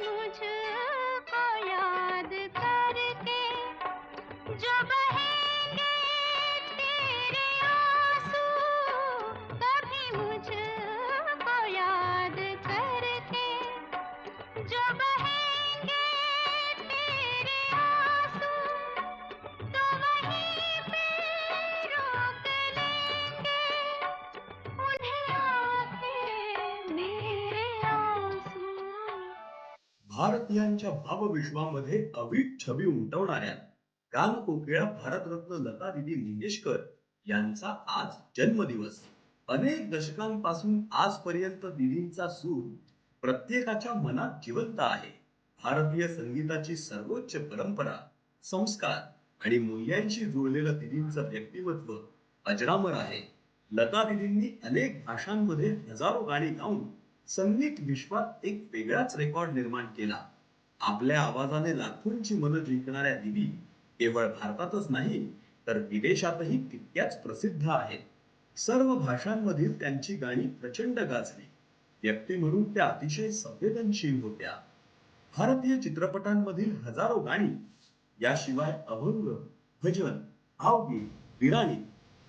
मुझको याद करके जो भारतीयांच्या भावविश्वामध्ये अवीट छबी उमटवणाऱ्या कानकोकिळा भारतरत्न लता दिदी मंगेशकर यांचा आज जन्मदिवस. अनेक दशकांपासून आजपर्यंत दिदींचा सूर प्रत्येकाच्या मनात जिवंत आहे. भारतीय संगीताची सर्वोच्च परंपरा संस्कार आणि मूल्यांशी जुळलेलं दिदींचं व्यक्तिमत्व अजरामर आहे. लता दिदींनी अनेक भाषांमध्ये हजारो गाणी गाऊन संगीत विश्वात एक वेगळाच रेकॉर्ड निर्माण केला. आपल्या आवाजाने लाखोंची मनं जिंकणाऱ्या दिदी केवळ भारतातच नाही तर विदेशातही तितक्याच प्रसिद्ध आहेत. सर्व भाषांमधील त्यांची गाणी प्रचंड गाजली. व्यक्ती म्हणून त्या अतिशय संवेदनशील होत्या. भारतीय चित्रपटांमधील हजारो गाणी याशिवाय अभंग भजन भावगीत विराणी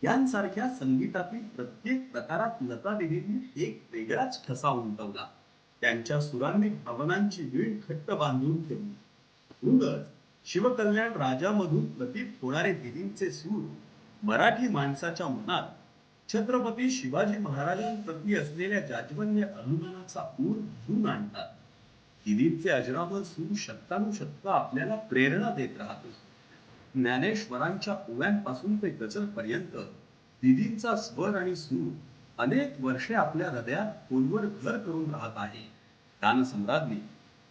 यांसारख्या संगीतातील प्रत्येक प्रकारात लता दिदींनी एक वेगळाच ठसा उमटवला. त्यांच्या सुरांनी भावनांची वीण घट्ट बांधून ठेवली. म्हणूनच शिवकल्याण राजामधून प्रतीत होणारे दिदींचे सूर मराठी माणसाच्या मनात छत्रपती शिवाजी महाराजांप्रती असलेल्या जाजवन्य अभिमानाचा पूर भरून आणतात. दिदींचे अजरामर सूर शतकानुशतक आपल्याला प्रेरणा देत राहतो ज्ञानेश्वरांच्या ओव्यांपासून ते गझलपर्यंत दिदींचा स्वर आणि सूर अनेक वर्षे आपल्या हृदयात खोलवर घर करून राहत आहे. गानसम्राज्ञी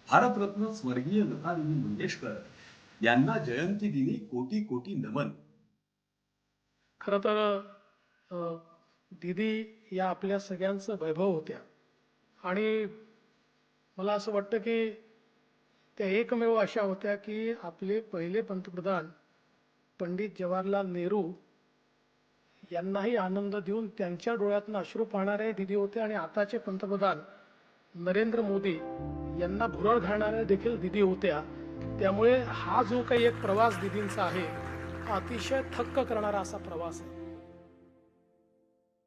भारतरत्न स्वर्गीय लतादिनी मंगेशकर यांना जयंती दिनी कोटी कोटी नमन. खर तर दिदी या आपल्या सगळ्यांचं वैभव होत्या. आणि मला असं वाटतं की त्या एकमेव अशा होत्या की आपले पहिले पंतप्रधान पंडित जवाहरलाल नेहरू यांनाही आनंद देऊन त्यांच्या डोळ्यातून अश्रू पाहणारे दिदी होते आणि आताचे पंतप्रधान नरेंद्र मोदी यांना भुरळ घालणाऱ्या देखील दिदी होत्या. त्यामुळे हा जो काही एक प्रवास दिदींचा आहे हा अतिशय थक्क करणारा असा प्रवास आहे.